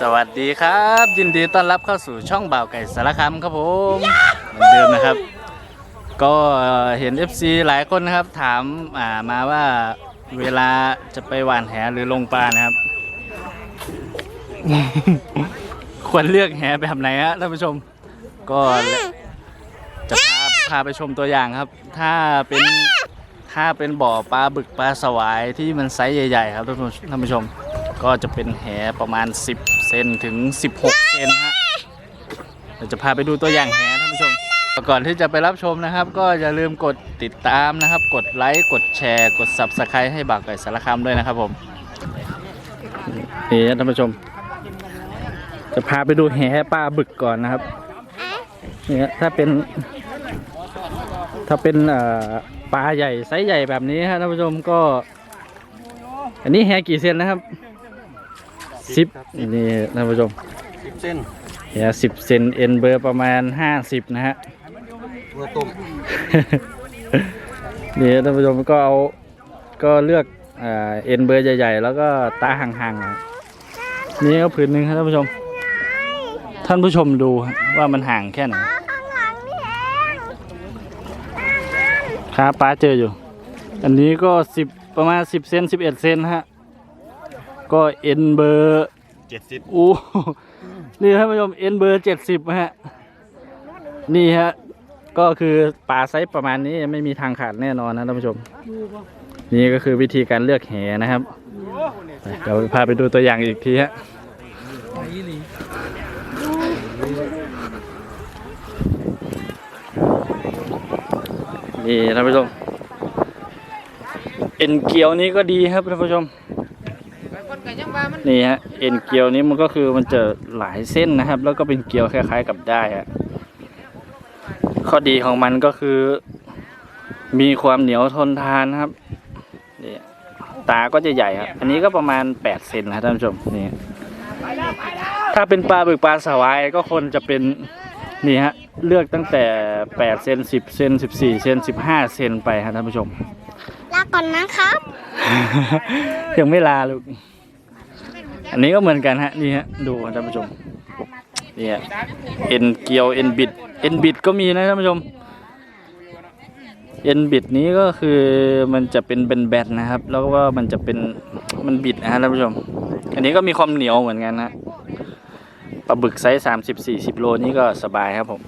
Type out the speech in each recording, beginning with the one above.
สวัสดีครับ ยินดีต้อนรับเข้าสู่ช่องบ่าวไก่สารคามครับผมเหมือนเดิมนะครับ ก็เห็น FC หลายคนนะครับ ถามอ่ามาว่าเวลาจะไปหว่านแหหรือลงปลานะครับ ควรเลือกแหแบบไหนฮะท่านผู้ชม ก็จะพาพาไปชมตัวอย่างครับ ถ้าเป็นถ้าเป็นบ่อปลาบึกปลาสวายที่มันไซส์ใหญ่ๆ ครับท่านผู้ท่านผู้ชม ก็จะเป็นแหประมาณ 10 เซนถึง 16 เซนฮะเราจะพาไปดูตัวอย่างแหท่านผู้ชม ก่อนที่จะไปรับชมนะครับ ก็อย่าลืมกดติดตามนะครับ กดไลค์กดแชร์ กด Subscribe ให้บาวไก่สารคามด้วยนะครับผมนี่ท่านผู้ชม จะพาไปดูแหปลาบึกก่อนนะครับเนี่ยถ้าเป็น ถ้าเป็นปลาใหญ่ไซส์ใหญ่แบบนี้ฮะท่านผู้ชมก็ อันนี้แหกี่เซนนะครับ สิบนี่ท่านผู้ชมสิบเส้นแหสิบเซนเอ็นเบอร์ประมาณห้าสิบนะฮะตัวต้มนี่ท่านผู้ชมก็เอาก็เลือกเอ่อเอ็นเบอร์ใหญ่ๆ แล้วก็ตาห่างๆอะนี่ก็ผืนหนึ่งครับท่านผู้ชม ท่านผู้ชมดูว่ามันห่างแค่ไหนครับป้าเจออยู่ อันนี้ก็สิบประมาณสิบเซนสิบเอ็ดเซนฮะ ก็เอ็นเบอร์เจ็ดสิบอู้นี่ท่านผู้ชมเอ็นเบอร์เจ็ดสิบฮะนี่ฮะก็คือปลาไซส์ประมาณนี้ไม่มีทางขาดแน่นอนนะท่านผู้ชม นี่ก็คือวิธีการเลือกแหนะครับไปเดี๋ยวพาไปดูตัวอย่างอีกทีฮะนี่ท่านผู้ชมเอ็นเกียวนี้ก็ดีครับท่านผู้ชม นี่ฮะเอ็นเกลียวนี้มันก็คือมันจะหลายเส้นนะครับ แล้วก็เป็นเกลียวคล้ายๆกับได้ฮะข้อดีของมันก็คือ มีความเหนียวทนทานครับนี่ตาก็จะใหญ่ครับอันนี้ก็ประมาณ8เซนนะท่านผู้ชมนี่ถ้าเป็นปลาบึกปลาสวายก็คนจะเป็นนี่ฮะเลือกตั้งแต่8เซน10เซน14เซน15เซนไปครับท่านผู้ชมลาก่อนนะครับยังไม่ลาลูก อันนี้ก็เหมือนกันฮะนี่ฮะดูท่านผู้ชมนี่ฮะเอ็นเกียวเอ็นบิดเอ็นบิดก็มีนะท่านผู้ชมเอ็นบิดนี้ก็คือมันจะเป็นเป็นแบนนะครับ แล้วก็มันจะเป็นมันบิดนะฮะท่านผู้ชม อันนี้ก็มีความเหนียวเหมือนกันนะปลาบึกไซส์สามสิบสี่สิบโลนี่ก็สบายครับผม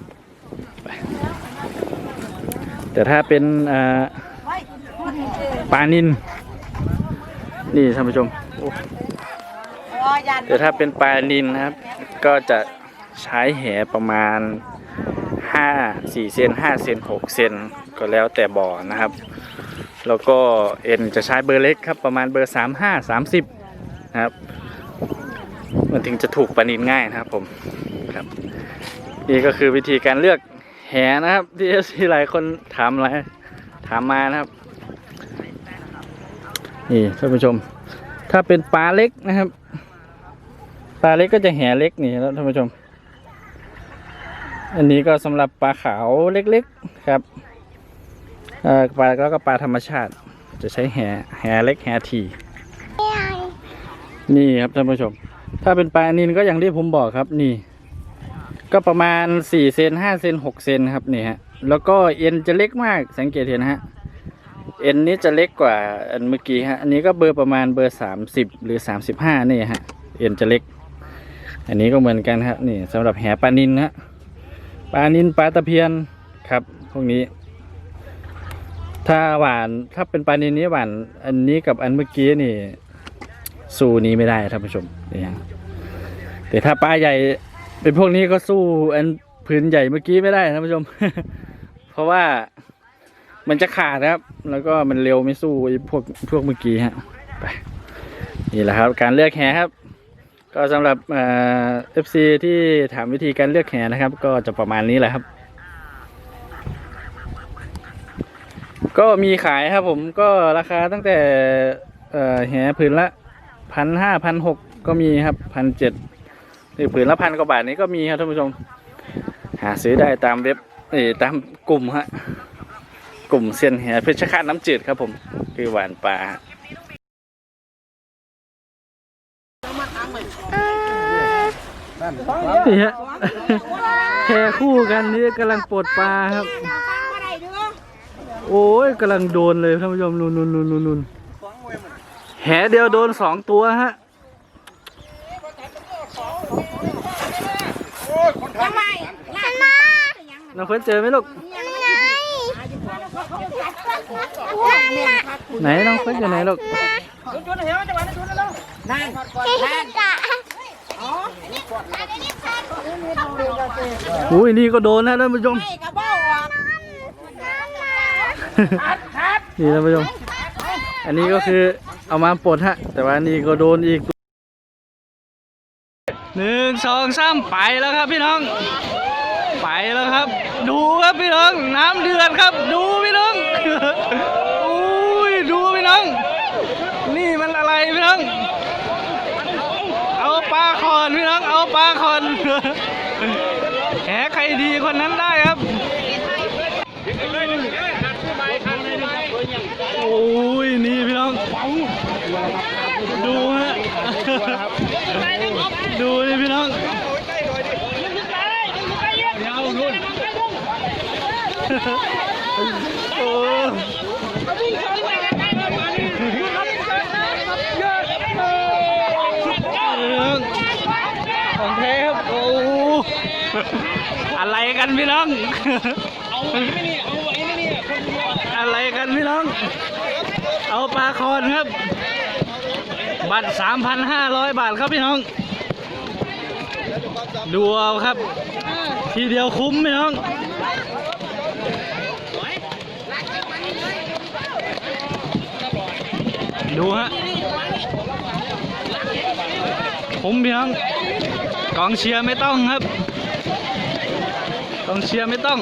แต่ถ้าเป็นปลานินนี่ท่านผู้ชม แต่ถ้าเป็นปลานินนะครับ ก็จะใช้แหประมาณ 5 4เซน5เซน6เซนก็แล้วแต่บ่อนะครับ แล้วก็เอ็นจะใช้เบอร์เล็กครับประมาณเบอร์ 35 30 นะครับ มันถึงจะถูกปลานินง่ายนะครับผมครับนี่ก็คือวิธีการเลือกแหนะครับที่ที่หลายคนถามหลายถามมานะครับนี่ท่านผู้ชม ถ้าเป็นปลาเล็กนะครับ ปลาเล็กก็จะแห่เล็กนี่แล้วท่านผู้ชม อันนี้ก็สำหรับปลาขาวเล็กๆครับอ่อปลาแล้วก็ปลาธรรมชาติ จะใช้แห่แห่เล็กแห่ทีนี่ครับท่านผู้ชม ถ้าเป็นปลานินก็อย่างที่ผมบอกครับนี่ ก็ประมาณสี่เซนห้าเซนหกเซนครับนี่ฮะแล้วก็เอ็นจะเล็กมากสังเกตเห็นฮะเอ็นนี้จะเล็กกว่าอันเมื่อกี้ฮะ อันนี้ก็เบอร์ประมาณเบอร์สามสิบหรือสามสิบห้านี่ฮะ เอ็นจะเล็ก อันนี้ก็เหมือนกันครับนี่สำหรับแหปลานินฮะปลานินปลาตะเพียนครับพวกนี้ ถ้าหวานถ้าเป็นปลานินนี้หวานอันนี้กับอันเมื่อกี้นี่สู้นี้ไม่ได้ท่านผู้ชมนี่ฮะแต่ถ้าปลาใหญ่เป็นพวกนี้ก็สู้อันพื้นใหญ่เมื่อกี้ไม่ได้ท่านผู้ชม เพราะว่ามันจะขาดครับ แล้วก็มันเร็วไม่สู้พวกพวกเมื่อกี้ฮะไปนี่แหละครับ การเลือกแหครับ ก็สำหรับเอฟซีที่ถามวิธีการเลือกแหนะครับ ก็จะประมาณนี้แหละครับ ก็มีขายครับผมก็ราคาตั้งแต่แหผืนละพันห้าพันหกก็มีครับพันเจ็ดหรือผืนละพันกว่าบาทนี้ก็มีครับท่านผู้ชม หาซื้อได้ตามเว็บเอ่อตามกลุ่มฮะกลุ่มเซียนแหเพชรฆาตน้ำจืดครับผม คือหวานปลา นี่ฮะแพคู่กันนี่กำลังปลดปลาครับ โอ้ยกำลังโดนเลยท่านผู้ชมนู่นนู่นนู่นนู่นนู่นแหเดียวโดนสองตัวฮะทำไมหันมาน้องเฟิร์นเจอไหมลูกยังไงนั่นน่ะไหนน้องเฟิร์นอยู่ไหนลูก นั่นกะอุ้ยนี่ก็โดนนะท่านผู้ชมกระเบ้าออกนั่นน่ะนี่ท่านผู้ชม อันนี้ก็คือเอามาปลดฮะ แต่ว่านี่ก็โดนอีกหนึ่งสองสามไปแล้วครับพี่น้อง ไปแล้วครับ ดูครับพี่น้อง น้ำเดือดครับ ดูพี่น้อง อุ้ยดูพี่น้อง นี่มันอะไรพี่น้อง เอาปลาค อนพี่น้องเอาปลาคอนแหใครดีคนนั้นได้ครับ โอ้ยนี่พี่น้อง ดูฮะดูนี่พี่น้องโอ้งแท้ครับ โอ้ อะไรกันพี่น้องอะไรกันพี่น้อง เอาปลาคอนครับ บัตร3,500บาทครับพี่น้อง ดูเอาครับ ทีเดียวคุ้มพี่น้องดูฮะคุ้มพี่น้องกองเชียร์ไม่ต้องครับ กองเชียร์ไม่ต้อง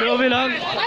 ดูพี่น้อง